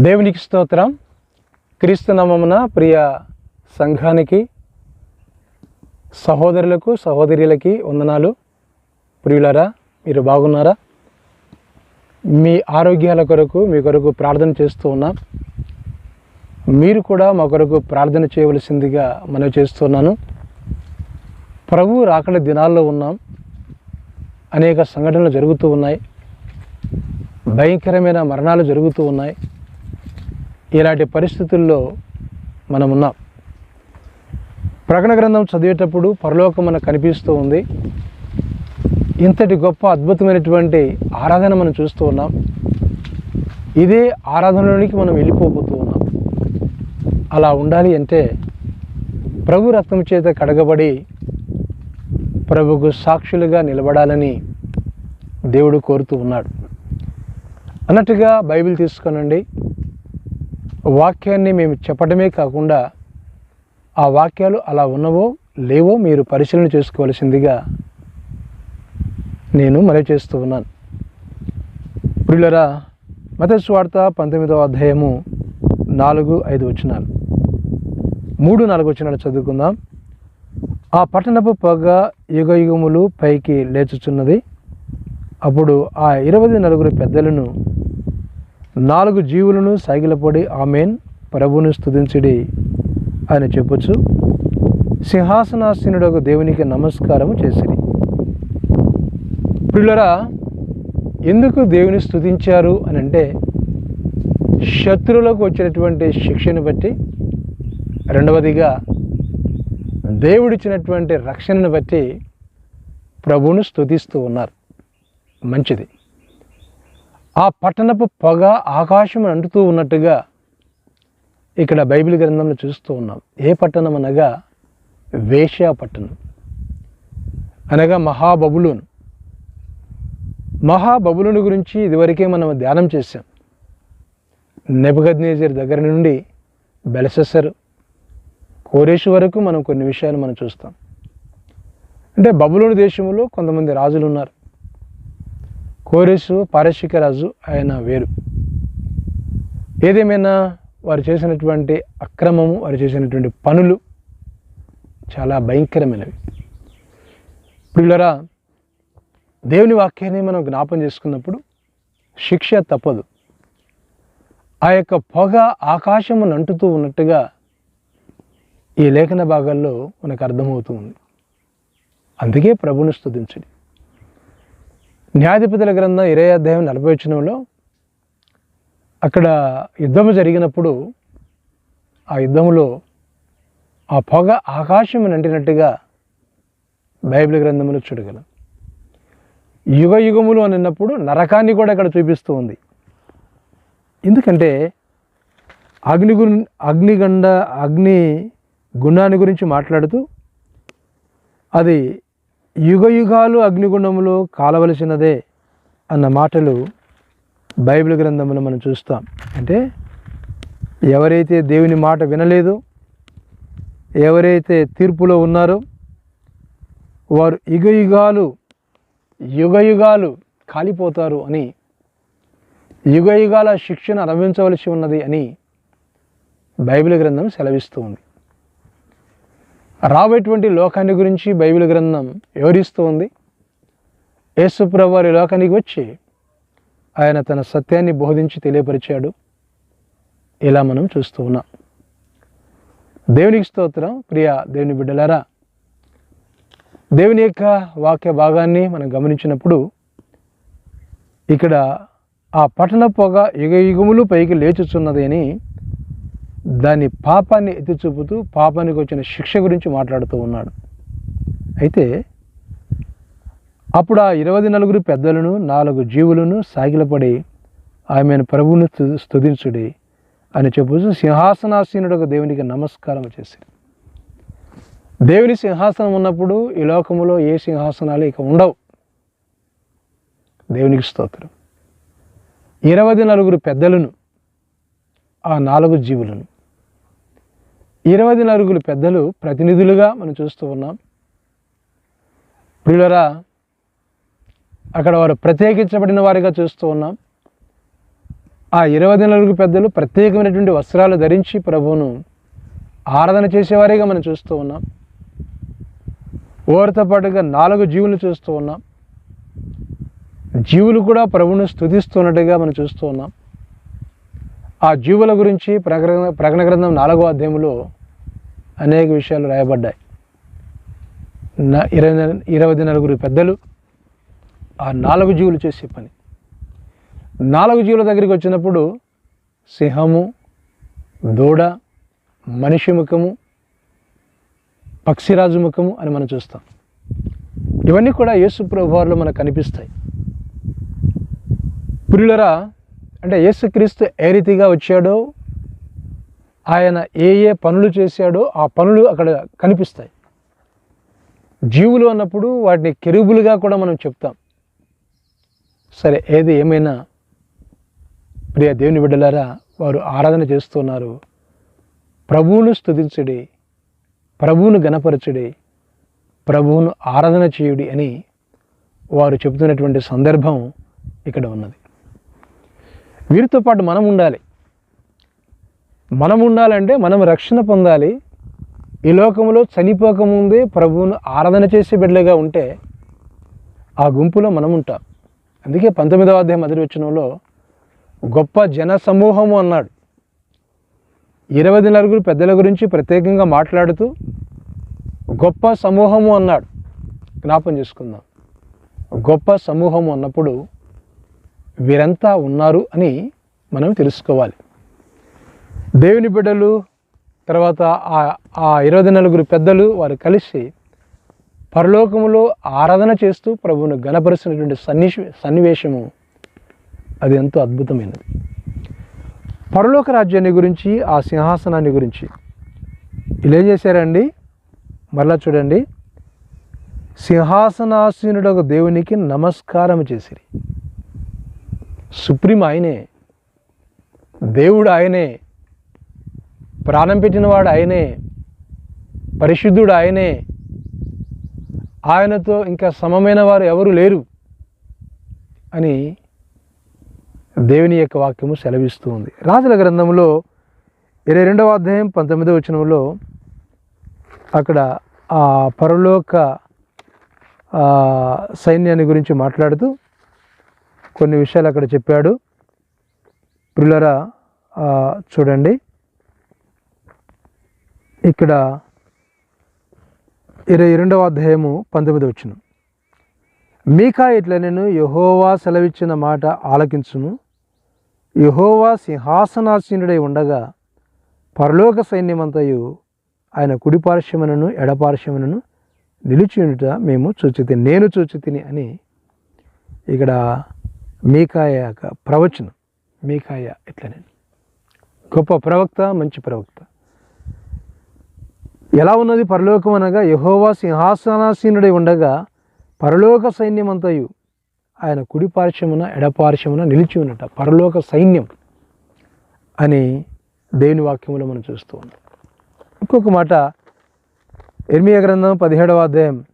దేవునికి స్తోత్రం. క్రీస్తునామమున ప్రియ సంఘానికి సహోదరులకు సహోదరులకి వందనాలు. ప్రియులరా మీరు బాగున్నారా? మీ ఆరోగ్యాల కొరకు మీ కొరకు ప్రార్థన చేస్తూ ఉన్నాం. మీరు కూడా మా కొరకు ప్రార్థన చేయవలసిందిగా మనవి చేస్తున్నాను. ప్రభు రాకడ దినాల్లో ఉన్నాం. అనేక సంఘటనలు జరుగుతూ ఉన్నాయి. భయంకరమైన మరణాలు జరుగుతూ ఉన్నాయి. ఇలాంటి పరిస్థితుల్లో మనం ఉన్నాం. ప్రకటన గ్రంథం చదివేటప్పుడు పరలోకం మనకు కనిపిస్తూ ఉంది. ఇంతటి గొప్ప అద్భుతమైనటువంటి ఆరాధన మనం చూస్తూ ఉన్నాం. ఇదే ఆరాధనలోనికి మనం వెళ్ళిపోబోతూ అలా ఉండాలి అంటే ప్రభు రక్తం చేత కడగబడి ప్రభుకు సాక్షులుగా నిలబడాలని దేవుడు కోరుతూ ఉన్నాడు. అన్నట్టుగా బైబిల్ తీసుకోనండి. వాక్యాన్ని మేము చెప్పడమే కాకుండా ఆ వాక్యాలు అలా ఉన్నవో లేవో మీరు పరిశీలన చేసుకోవలసిందిగా నేను మనవి చేస్తూ ఉన్నాను. ప్రియులరా మత పంతొమ్మిదవ అధ్యాయము నాలుగు ఐదు వచనాలు. మూడు నాలుగు వచనాలు చదువుకుందాం. ఆ పట్టణపు పొగ యుగ యుగములు పైకి లేచుచున్నది. అప్పుడు ఆ ఇరవై నలుగురు పెద్దలను నాలుగు జీవులను సాగిలపడి ఆమెన్ ప్రభును స్తుతించుడి అని చెప్పొచ్చు సింహాసనాసీనుడకు దేవునికి నమస్కారము చేసిరి. పిల్లరా ఎందుకు దేవుని స్థుతించారు అని అంటే శత్రువులకు వచ్చినటువంటి శిక్షను బట్టి రెండవదిగా దేవుడిచ్చినటువంటి రక్షణను బట్టి ప్రభువును స్థుతిస్తూ ఉన్నారు. మంచిది. ఆ పట్టణపు పొగ ఆకాశం అంటుతూ ఉన్నట్టుగా ఇక్కడ బైబిల్ గ్రంథంలో చూస్తూ ఉన్నాం. ఏ పట్టణం అనగా వేశ్యా పట్టణం. అనగా మహాబబులోను. మహాబబులుని గురించి ఇదివరకే మనం ధ్యానం చేశాం. నెబదనేజర్ దగ్గర నుండి బెలసెసరు కోరేషు వరకు మనం కొన్ని విషయాలు మనం చూస్తాం. అంటే బబులోని దేశంలో కొంతమంది రాజులు ఉన్నారు. కోరేసు పారశిక రాజు ఆయన వేరు. ఏదేమైనా వారు చేసినటువంటి అక్రమము వారు చేసినటువంటి పనులు చాలా భయంకరమైనవి. పిల్లరా దేవుని వాక్యాన్ని మనం జ్ఞాపం చేసుకున్నప్పుడు శిక్ష తప్పదు. ఆ యొక్క పొగ ఆకాశమును అంటుతూ ఉన్నట్టుగా ఈ లేఖన భాగాల్లో మనకు అర్థమవుతూ ఉంది అందుకే ప్రభుని స్థుతించండి న్యాయాధిపతుల గ్రంథం ఇరవై అధ్యాయం నలభై వచ్చినంలో అక్కడ యుద్ధము జరిగినప్పుడు ఆ యుద్ధంలో ఆ పొగ ఆకాశం అంటినట్టుగా బైబిల్ గ్రంథంలో చూడగలం. యుగ యుగములు అని అన్నప్పుడు నరకాన్ని కూడా ఇక్కడ చూపిస్తూ ఉంది. ఎందుకంటే అగ్నిగు అగ్నిగండ అగ్ని గుణాన్ని గురించి మాట్లాడుతూ అది యుగ యుగాలు కాలవలసినదే అన్న మాటలు బైబిల్ గ్రంథంలో మనం చూస్తాం. అంటే ఎవరైతే దేవుని మాట వినలేదో ఎవరైతే తీర్పులో ఉన్నారో వారు యుగ యుగాలు యుగ యుగాలు కాలిపోతారు అని యుగ యుగాల శిక్షను అనుభవించవలసి ఉన్నది అని బైబిల్ గ్రంథం సెలవిస్తూ ఉంది. రాబోయేటువంటి లోకాన్ని గురించి బైబిల్ గ్రంథం వివరిస్తూ ఉంది. యేసుప్రభు లోకానికి వచ్చి ఆయన తన సత్యాన్ని బోధించి తెలియపరిచాడు. ఇలా మనం చూస్తూ ఉన్నాం. దేవునికి స్తోత్రం. ప్రియ దేవుని బిడ్డలారా దేవుని యొక్క వాక్య భాగాన్ని మనం గమనించినప్పుడు ఇక్కడ ఆ పట్టణ పొగ యుగ యుగములు పైకి లేచుచున్నది అని దాని పాపాన్ని ఎత్తి చూపుతూ పాపానికి వచ్చిన శిక్ష గురించి మాట్లాడుతూ ఉన్నాడు. అయితే అప్పుడు ఆ ఇరవై నలుగురు పెద్దలను నాలుగు జీవులను సాగిలపడి ఆమెను ప్రభువును స్తుతించుడి అని చెప్పుతూ సింహాసనాసీనుడు దేవునికి నమస్కారం చేశారు దేవుని సింహాసనం ఉన్నప్పుడు ఈ లోకములో ఏ సింహాసనాలు ఇక ఉండవు. దేవునికి స్తోత్రం. ఇరవై నలుగురు పెద్దలను ఆ నాలుగు జీవులను ఇరవై నలుగురు పెద్దలు ప్రతినిధులుగా మనం చూస్తూ ఉన్నాం. ప్రియులరా అక్కడ వారు ప్రత్యేకించబడిన వారిగా చూస్తూ ఉన్నాం. ఆ ఇరవై నలుగురు పెద్దలు ప్రత్యేకమైనటువంటి వస్త్రాలు ధరించి ప్రభువును ఆరాధన చేసేవారిగా మనం చూస్తూ ఉన్నాం. ఓరితో పాటుగా నాలుగు జీవులు చూస్తూ ఉన్నాం. జీవులు కూడా ప్రభువును స్తుతిస్తున్నట్టుగా మనం చూస్తూ ఉన్నాం. ఆ జీవుల గురించి ప్రకటన ప్రకటన గ్రంథం నాలుగో అధ్యాయంలో అనేక విషయాలు రాయబడ్డాయి. ఇరవై ఇరవై నలుగురు పెద్దలు ఆ నాలుగు జీవులు చేసే పని. నాలుగు జీవుల దగ్గరికి వచ్చినప్పుడు సింహము దూడ మనిషి ముఖము పక్షిరాజు ముఖము అని మనం చూస్తాం. ఇవన్నీ కూడా యేసు ప్రభువారిలో మనకు కనిపిస్తాయి. పురులరా అంటే యేసుక్రీస్తు ఏ రీతిగా వచ్చాడో ఆయన ఏ ఏ పనులు చేశాడో ఆ పనులు అక్కడ కనిపిస్తాయి. జీవులు అన్నప్పుడు వాటిని కెరుబులుగా కూడా మనం చెప్తాం. సరే ఏది ఏమైనా ప్రియ దేవుని బిడ్డలారా వారు ఆరాధన చేస్తున్నారు. ప్రభువును స్తుతించుడి ప్రభువును గణపరచుడి ప్రభువును ఆరాధన చేయుడి అని వారు చెబుతున్నటువంటి సందర్భం ఇక్కడ ఉన్నది. వీరితో పాటు మనం ఉండాలి. మనం ఉండాలంటే మనం రక్షణ పొందాలి. ఈ లోకంలో చనిపోకముందే ప్రభువును ఆరాధన చేసే బిడ్డలుగా ఉంటే ఆ గుంపులో మనం ఉంటాం. అందుకే పంతొమ్మిదవ అధ్యాయం మొదటి వచనంలో గొప్ప జన సమూహము అన్నాడు. ఇరవై నలుగురు పెద్దల గురించి ప్రత్యేకంగా మాట్లాడుతూ గొప్ప సమూహము అన్నాడు. జ్ఞాపం చేసుకుందాం. గొప్ప సమూహము అన్నప్పుడు వీరంతా ఉన్నారు అని మనం తెలుసుకోవాలి. దేవుని బిడ్డలు తర్వాత ఆ ఆ ఇరవై నలుగురు పెద్దలు వారు కలిసి పరలోకములో ఆరాధన చేస్తూ ప్రభువును గణపరిచినటువంటి సన్నిష్ సన్నివేశము. అది ఎంతో అద్భుతమైనది. పరలోక రాజ్యాన్ని గురించి ఆ సింహాసనాన్ని గురించి ఇలా ఏం చేశారండి? మరలా చూడండి. సింహాసనాసీనుడు ఒక దేవునికి నమస్కారం చేసిరి. సుప్రీం ఆయనే దేవుడు ఆయనే ప్రాణం పెట్టినవాడు ఆయనే పరిశుద్ధుడు ఆయనే ఆయనతో ఇంకా సమమైన వారు ఎవరు లేరు అని దేవుని యొక్క వాక్యము సెలవిస్తూ ఉంది. రాజుల గ్రంథంలో ఇరవై రెండవ అధ్యాయం పంతొమ్మిదవ వచనంలో అక్కడ ఆ పరలోక సైన్యాన్ని గురించి మాట్లాడుతూ కొన్ని విషయాలు అక్కడ చెప్పాడు. ప్రిల్లరా చూడండి. ఇక్కడ ఇరవై రెండవ అధ్యాయము పంతొమ్మిది వచ్చిన. మీకా ఇట్లా నేను యహోవా సెలవిచ్చిన మాట ఆలకించును. యహోవా సింహాసనాసీనుడై ఉండగా పరలోక సైన్యమంతయు ఆయన కుడి పార్శ్వమునను ఎడపార్శ్వమునను ఉండుట మేము చూచితి నేను చూచితిని అని ఇక్కడ మీకాయ యొక్క ప్రవచనం. మీకాయ ఇట్లనే. గొప్ప ప్రవక్త మంచి ప్రవక్త. ఎలా ఉన్నది పరలోకం అనగా యహోవా సింహాసనాసీనుడై ఉండగా పరలోక సైన్యం అంతయు ఆయన కుడి పార్శ్వమున ఎడపార్శ్వమున నిలిచి ఉన్నట. పరలోక సైన్యం అని దేవుని వాక్యంలో మనం చూస్తూ ఉన్నాం. ఇంకొక మాట ఎర్మియ గ్రంథం పదిహేడవ అధ్యాయం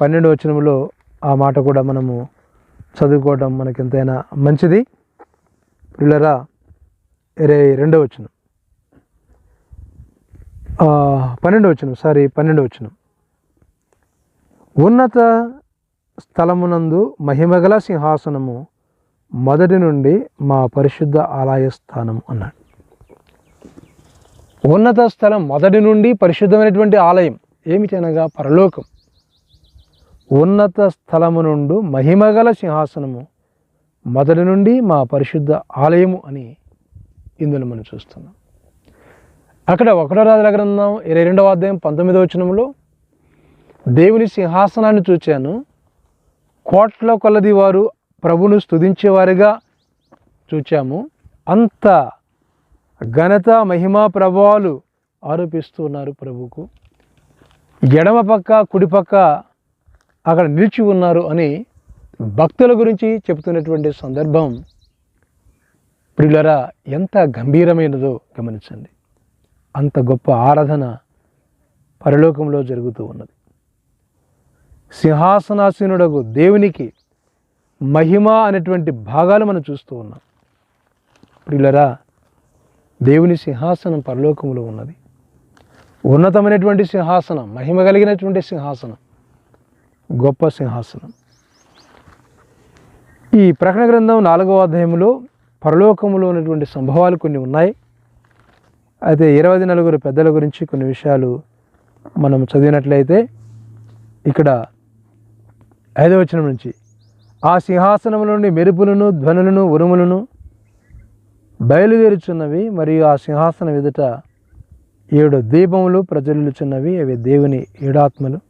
పన్నెండు వచనంలో ఆ మాట కూడా మనము చదువుకోవడం మనకి ఎంతైనా మంచిది. పిల్లరా ఇరవై రెండవ వచనం. ఆ, పన్నెండు వచనం సారీ పన్నెండు వచనం. ఉన్నత స్థలమునందు మహిమగల సింహాసనము మొదటి నుండి మా పరిశుద్ధ ఆలయ స్థానం అన్నాడు. ఉన్నత స్థలం మొదటి నుండి పరిశుద్ధమైనటువంటి ఆలయం ఏమిటనగా పరలోకం. ఉన్నత స్థలము నుండి మహిమగల సింహాసనము మొదటి నుండి మా పరిశుద్ధ ఆలయము అని ఇందులో మనం చూస్తున్నాం. అక్కడ ఒకటో రాజుల గ్రంథం ఇరవై రెండవ అధ్యాయం పంతొమ్మిదవ వచనంలో దేవుని సింహాసనాన్ని చూచాను. కోట్ల కొలది వారు ప్రభును స్తుతించేవారిగా చూచాము. అంత ఘనత మహిమా ప్రభావాలు ఆరోపిస్తూ ఉన్నారు ఎడమ పక్క కుడిపక్క అక్కడ నిలిచి ఉన్నారు అని భక్తుల గురించి చెబుతున్నటువంటి సందర్భం ప్రియులరా ఎంత గంభీరమైనదో గమనించండి. అంత గొప్ప ఆరాధన పరలోకంలో జరుగుతూ ఉన్నది. సింహాసనాసీనుడకు దేవునికి మహిమ అనేటువంటి భాగాలు మనం చూస్తూ ఉన్నాం. ప్రియులరా దేవుని సింహాసనం పరలోకంలో ఉన్నది. ఉన్నతమైనటువంటి సింహాసనం మహిమ కలిగినటువంటి సింహాసనం. గొప్ప సింహాసనం. ఈ ప్రకటన గ్రంథం నాలుగవ అధ్యాయంలో పరలోకములో ఉన్నటువంటి సంభవాలు కొన్ని ఉన్నాయి. అయితే ఇరవై నలుగురు పెద్దల గురించి కొన్ని విషయాలు మనం చదివినట్లయితే ఇక్కడ ఐదవ వచనం నుంచి ఆ సింహాసనం నుండి మెరుపులను ధ్వనులను ఉరుములను బయలుదేరుచున్నవి మరియు ఆ సింహాసనం ఎదుట ఏడు దీపములు ప్రజ్వలిల్లుచున్నవి అవి దేవుని ఏడాత్మలు.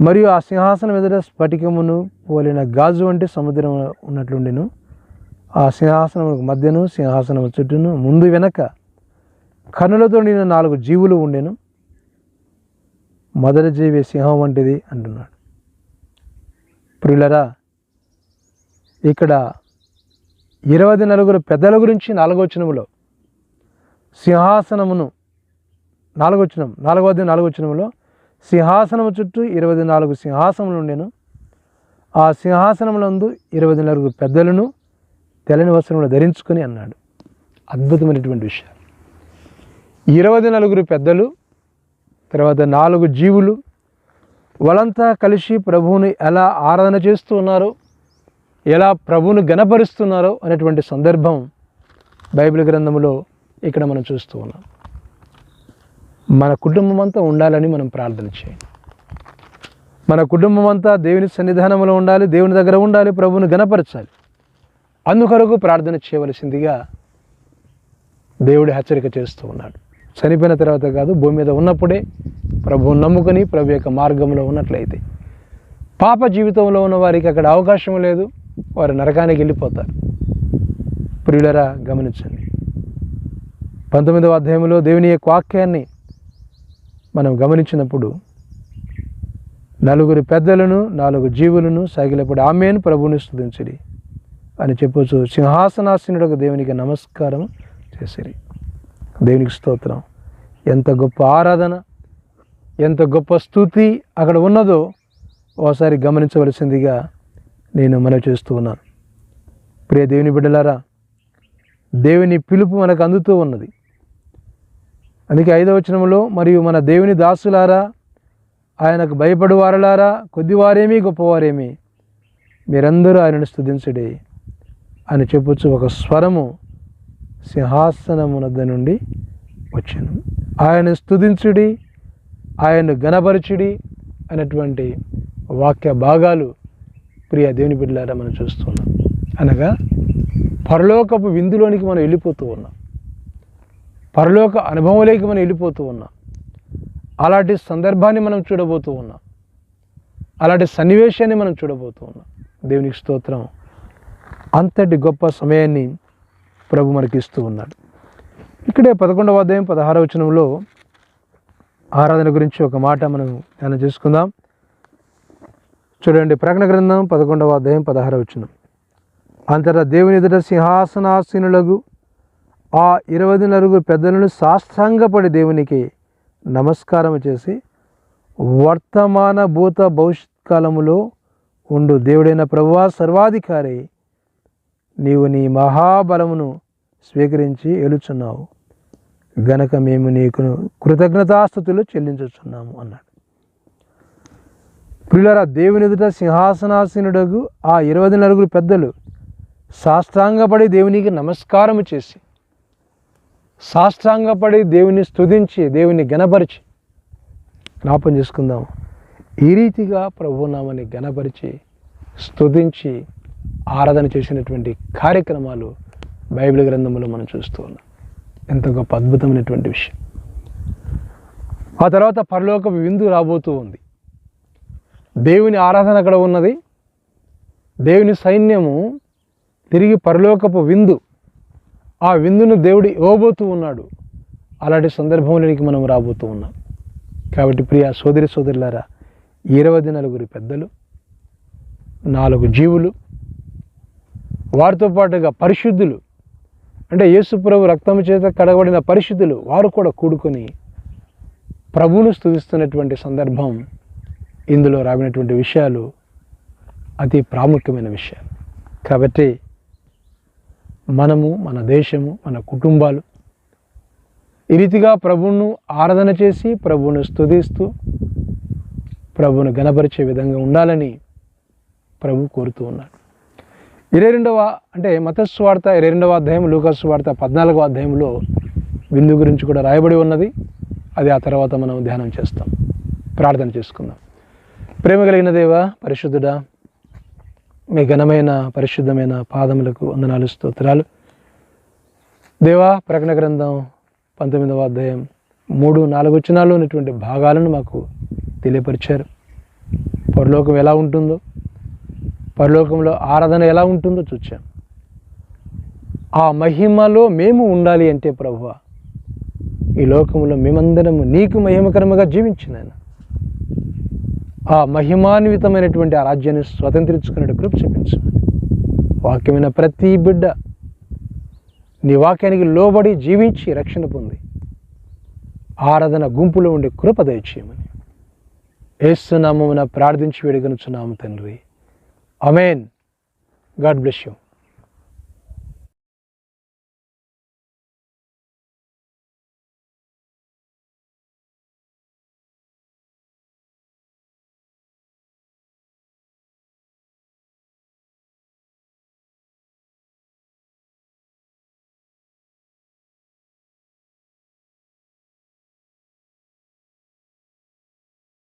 మరియు ఆ సింహాసనం ఎదుట స్ఫటికమును పోలిన గాజు వంటి సముద్రం ఉన్నట్లుండెను. ఆ సింహాసనం మధ్యను సింహాసనం చుట్టూను ముందు వెనక కన్నులతో నిన్న నాలుగు జీవులు ఉండెను. మొదటి జీవి సింహం వంటిది అంటున్నాడు. ప్రియులరా ఇక్కడ ఇరవై నలుగురు పెద్దల గురించి నాలుగోచనములో సింహాసనమును నాలుగోచనం నాలుగవది నాలుగోచనములో సింహాసనము చుట్టూ ఇరవై నాలుగు సింహాసనములు ఉండెను. ఆ సింహాసనములందు ఇరవై నలుగురు పెద్దలను తెల్లని వస్త్రములు ధరించుకొని అన్నాడు. అద్భుతమైనటువంటి విషయం ఇరవై నలుగురు పెద్దలు తర్వాత నాలుగు జీవులు వాళ్ళంతా కలిసి ప్రభువుని ఎలా ఆరాధన చేస్తూ ఉన్నారో ఎలా ప్రభువును గణపరుస్తున్నారో అనేటువంటి సందర్భం బైబిల్ గ్రంథంలో ఇక్కడ మనం చూస్తూ ఉన్నాం. మన కుటుంబం అంతా ఉండాలని మనం ప్రార్థన చేయండి. మన కుటుంబం అంతా దేవుని సన్నిధానంలో ఉండాలి దేవుని దగ్గర ఉండాలి ప్రభువును గణపరచాలి. అందుకొరకు ప్రార్థన చేయవలసిందిగా దేవుడు హెచ్చరిక చేస్తూ ఉన్నాడు. చనిపోయిన తర్వాత కాదు భూమి మీద ఉన్నప్పుడే ప్రభువుని నమ్ముకొని ప్రభు యొక్క మార్గంలో ఉన్నట్లయితే. పాప జీవితంలో ఉన్న వారికి అక్కడ అవకాశం లేదు వారు నరకానికి వెళ్ళిపోతారు. ప్రియులరా గమనించండి. పంతొమ్మిదవ అధ్యాయంలో దేవుని యొక్క వాక్యాన్ని మనం గమనించినప్పుడు నలుగురు పెద్దలను నాలుగు జీవులను సాగిలపడి ఆమెను ప్రభుని స్తుతించడి అని చెప్పొచ్చు. సింహాసనాసీనుడకు దేవునికి నమస్కారం చేసిరి. దేవునికి స్తోత్రం. ఎంత గొప్ప ఆరాధన ఎంత గొప్ప స్థుతి అక్కడ ఉన్నదో ఓసారి గమనించవలసిందిగా నేను మనవి చేస్తూ ఉన్నాను. ప్రియ దేవుని బిడ్డలారా దేవుని పిలుపు మనకు అందుతూ ఉన్నది. అందుకే ఐదవ వచనంలో మరియు మన దేవుని దాసులారా ఆయనకు భయపడు వారలారా కొద్దివారేమి గొప్పవారేమి మీరందరూ ఆయనను స్థుతించడే అని చెప్పొచ్చు ఒక స్వరము సింహాసనమునద్ద నుండి వచ్చాను. ఆయన స్థుతించుడి ఆయన గణపరచుడి అనేటువంటి వాక్య భాగాలు ప్రియ దేవుని బిడ్డలారా మనం చూస్తున్నాం. అనగా పరలోకపు విందులోనికి మనం వెళ్ళిపోతూ ఉన్నాం. పరలోక అనుభవంలోకి మనం వెళ్ళిపోతూ ఉన్నాం. అలాంటి సందర్భాన్ని మనం చూడబోతూ ఉన్నాం. అలాంటి సన్నివేశాన్ని మనం చూడబోతూ ఉన్నాం. దేవునికి స్తోత్రం. అంతటి గొప్ప సమయాన్ని ప్రభు మనకి ఇస్తూ ఉన్నాడు. ఇక్కడే పదకొండవ అధ్యాయం పదహారవ వచనంలో ఆరాధన గురించి ఒక మాట మనం ధ్యానం చేసుకుందాం. చూడండి ప్రకటన గ్రంథం పదకొండవ అధ్యాయం పదహారవ వచనం. అంతటా దేవుని ఎదుట సింహాసనాసీనులకు ఆ ఇరవై నలుగురు పెద్దలను సాష్టాంగపడి దేవునికి నమస్కారం చేసి వర్తమాన భూత భవిష్యత్ కాలములో ఉండు. దేవుడైన ప్రభువా సర్వాధికారి నీవు నీ మహాబలమును స్వీకరించి ఎలుచున్నావు గనక మేము నీకు కృతజ్ఞతాస్థుతులు చెల్లించుచున్నాము అన్నాడు. ప్రియులరా దేవుని ఎదుట సింహాసనాసీనుడకు ఆ ఇరవై నలుగురు పెద్దలు సాష్టాంగపడి దేవునికి నమస్కారము చేసి సాష్టాంగపడి దేవుని స్తుతించి దేవుని గణపరిచి జ్ఞాపం చేసుకుందాం. ఈ రీతిగా ప్రభునామని గణపరిచి స్తుతించి ఆరాధన చేసినటువంటి కార్యక్రమాలు బైబిల్ గ్రంథంలో మనం చూస్తూ ఉన్నాం. ఎంత గొప్ప అద్భుతమైనటువంటి విషయం. ఆ తర్వాత పరలోక విందు రాబోతూ ఉంది. దేవుని ఆరాధన అక్కడ ఉన్నది. దేవుని సైన్యము తిరిగి పరలోకపు విందు ఆ విందును దేవుడు ఇవ్వబోతూ ఉన్నాడు. అలాంటి సందర్భంలోనికి మనం రాబోతూ ఉన్నాం. కాబట్టి ప్రియ సోదరి సోదరులారా ఇరవై నలుగురు పెద్దలు నాలుగు జీవులు వారితో పాటుగా పరిశుద్ధులు అంటే యేసుప్రభు రక్తము చేత కడగబడిన పరిశుద్ధులు వారు కూడా కూడుకొని ప్రభువును స్థుతిస్తున్నటువంటి సందర్భం ఇందులో రాబడినటువంటి విషయాలు అతి ప్రాముఖ్యమైన విషయాలు. కాబట్టి మనము మన దేశము మన కుటుంబాలు. ఈ రీతిగా ప్రభువును ఆరాధన చేసి ప్రభువును స్తుతిస్తూ ప్రభువును గణపరిచే విధంగా ఉండాలని ప్రభు కోరుతూ ఉన్నాడు. ఇరవై రెండవ అంటే మతస్వార్త ఇరవై రెండవ అధ్యాయం లూకస్వార్త పద్నాలుగవ అధ్యాయంలో విందు గురించి కూడా రాయబడి ఉన్నది. అది ఆ తర్వాత మనం ధ్యానం చేస్తాం. ప్రార్థన చేసుకుందాం. ప్రేమ కలిగిన దేవ పరిశుద్ధుడా మీ ఘనమైన పరిశుద్ధమైన పాదములకు వందనాలు స్తోత్రాలు. దేవా ప్రకటన గ్రంథం పంతొమ్మిదవ అధ్యాయం మూడు నాలుగు వచనాల్లో ఉన్నటువంటి భాగాలను మాకు తెలియపరిచారు. పరలోకం ఎలా ఉంటుందో పరలోకంలో ఆరాధన ఎలా ఉంటుందో చూచాం. ఆ మహిమలో మేము ఉండాలి అంటే ప్రభువ ఈ లోకంలో మేమందరము నీకు మహిమకరముగా జీవించిన ఆయన ఆ మహిమాన్వితమైనటువంటి ఆ రాజ్యాన్ని స్వతంత్రించుకునే కృప చూపించమని వాక్యమైన ప్రతి బిడ్డ నీ వాక్యానికి లోబడి జీవించి రక్షణ పొంది. ఆరాధన గుంపులో ఉండే కృప దయచేయమని. ఏస్తున్నామమున ప్రార్థించి వేడుకనుచున్నాము తండ్రి. Amen God bless you.